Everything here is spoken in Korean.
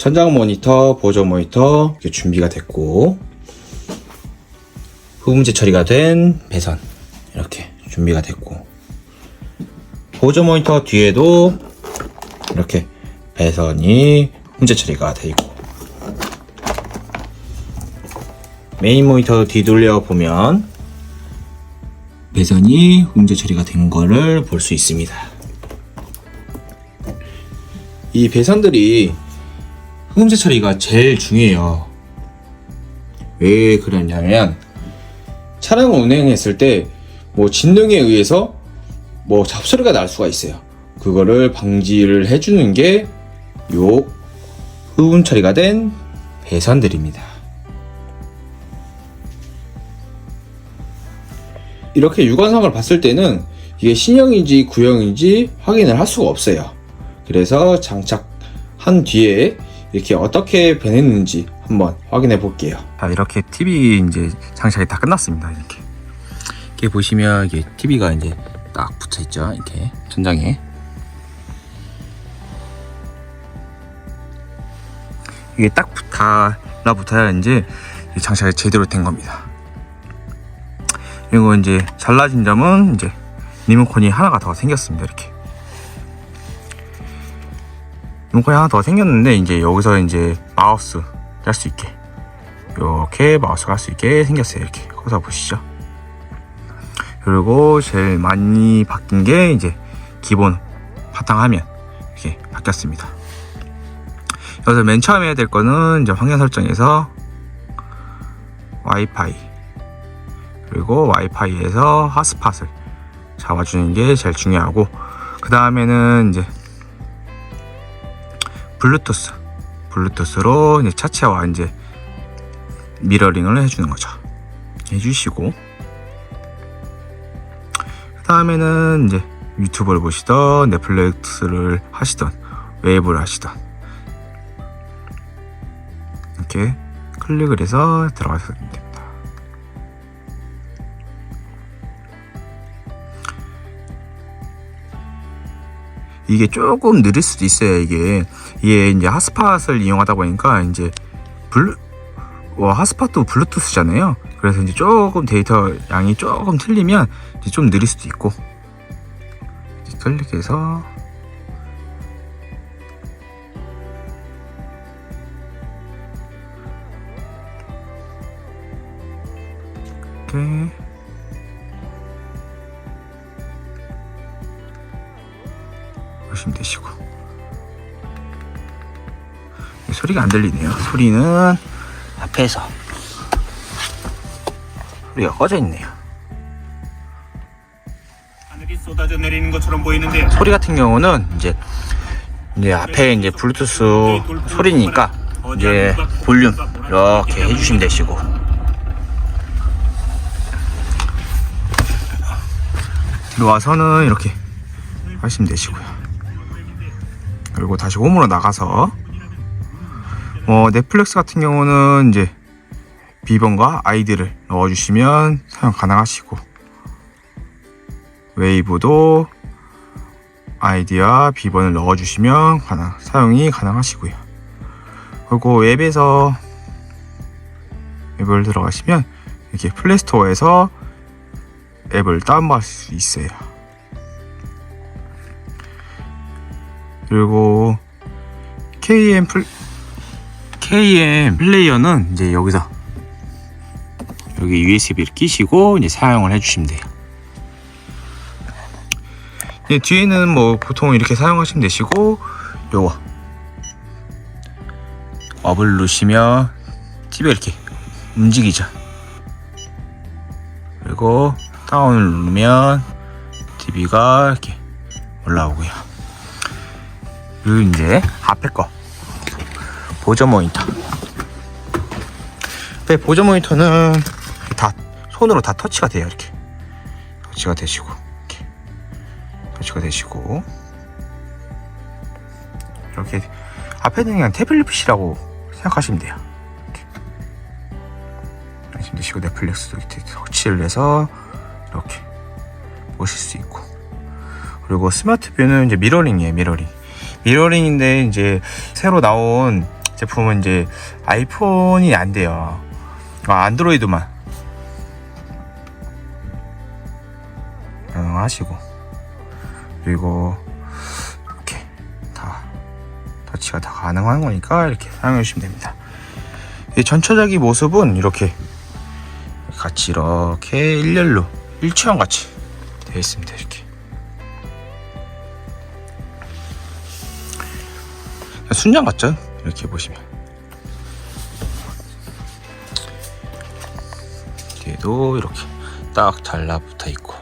천장 모니터, 보조 모니터 이렇게 준비가 됐고 흡음재 처리가 된 배선 이렇게 준비가 됐고 보조 모니터 뒤에도 이렇게 배선이 흡음재 처리가 되어 있고 메인 모니터 뒤돌려 보면 배선이 흡음재 처리가 된 거를 볼 수 있습니다. 이 배선들이 흡음재 처리가 제일 중요해요. 왜 그러냐면 차량을 운행했을 때 뭐 진동에 의해서 뭐 잡소리가 날 수가 있어요. 그거를 방지를 해주는 게 요 흡음 처리가 된 배선들입니다. 이렇게 육안상을 봤을 때는 이게 신형인지 구형인지 확인을 할 수가 없어요. 그래서 장착한 뒤에 이렇게 어떻게 변했는지 한번 확인해 볼게요. 자, 이렇게 TV 이제 장착이 다 끝났습니다. 이렇게. 이렇게 보시면 이게 TV가 이제 딱 붙어 있죠. 이렇게 천장에. 이게 딱 달라붙어야 이제 장착이 제대로 된 겁니다. 그리고 이제 잘라진 점은 이제 리모컨이 하나가 더 생겼습니다. 이렇게. 리모컨이 하나 더 생겼는데 이제 여기서 이제 마우스 할 수 있게 이렇게 마우스가 할수 있게 생겼어요. 이렇게 거기서 보시죠. 그리고 제일 많이 바뀐 게 이제 기본 바탕 화면 이렇게 바뀌었습니다. 여기서 맨 처음 해야 될 거는 이제 환경 설정에서 와이파이 그리고 와이파이에서 핫스팟을 잡아주는 게 제일 중요하고 그 다음에는 이제 블루투스. 블루투스로 이제 차체와 이제 미러링을 해주는 거죠. 해주시고. 그 다음에는 이제 유튜브를 보시던 넷플릭스를 하시던 웨이브를 하시던. 이렇게 클릭을 해서 들어가시면 됩니다 이게 조금 느릴 수도 있어요 이게. 이게 이제 핫스팟을 이용하다 보니까 이제 블루 와 핫스팟도 블루투스잖아요. 그래서 이제 조금 데이터 양이 조금 틀리면 이제 좀 느릴 수도 있고. 클릭해서. 이렇게 되시고. 소리가 안 들리네요. 소리는 앞에서. 소리가 꺼져 있네요. 하늘이 쏟아져 내리는 것처럼 보이는데 소리 같은 경우는 이제 이제 앞에 이제 블루투스 소리니까 이제 볼륨 이렇게 해주시면 되시고. 들어와서는 이렇게 하시면 되시고요 그리고 다시 홈으로 나가서 뭐 넷플릭스 같은 경우는 이제 비번과 아이디를 넣어주시면 사용 가능하시고 웨이브도 아이디와 비번을 넣어주시면 가능, 사용이 가능하시고요. 그리고 웹에서 앱을 들어가시면 이렇게 플레이스토어에서 앱을 다운받을 수 있어요. 그리고 KM 플 KM 플레이어는 이제 여기서 여기 USB를 끼시고 이제 사용을 해주시면 돼요. 이 뒤에는 뭐 보통 이렇게 사용하시면 되시고 요거 업을 누르시면 TV가 이렇게 움직이죠. 그리고 다운을 누르면 TV가 이렇게 올라오고요. 그리고 이제 앞에 거 보조 모니터. 앞에 보조 모니터는 다 손으로 다 터치가 돼요. 이렇게 터치가 되시고 이렇게 터치가 되시고 이렇게 앞에는 그냥 태블릿 PC라고 생각하시면 돼요. 이렇게 되시고 넷플릭스도 이렇게 터치를 해서 이렇게 보실 수 있고 그리고 스마트 뷰는 이제 미러링이에요 미러링 미러링인데 이제 새로 나온 제품은 이제 아이폰이 안 돼요. 아, 안드로이드만 가능하시고 그리고 이렇게 다 터치가 다 가능한 거니까 이렇게 사용해 주시면 됩니다. 이 전체적인 모습은 이렇게 같이 이렇게 일렬로 일체형 같이 되어 있습니다. 이렇게 순정 같죠? 이렇게 보시면 뒤에도 이렇게 딱 달라붙어 있고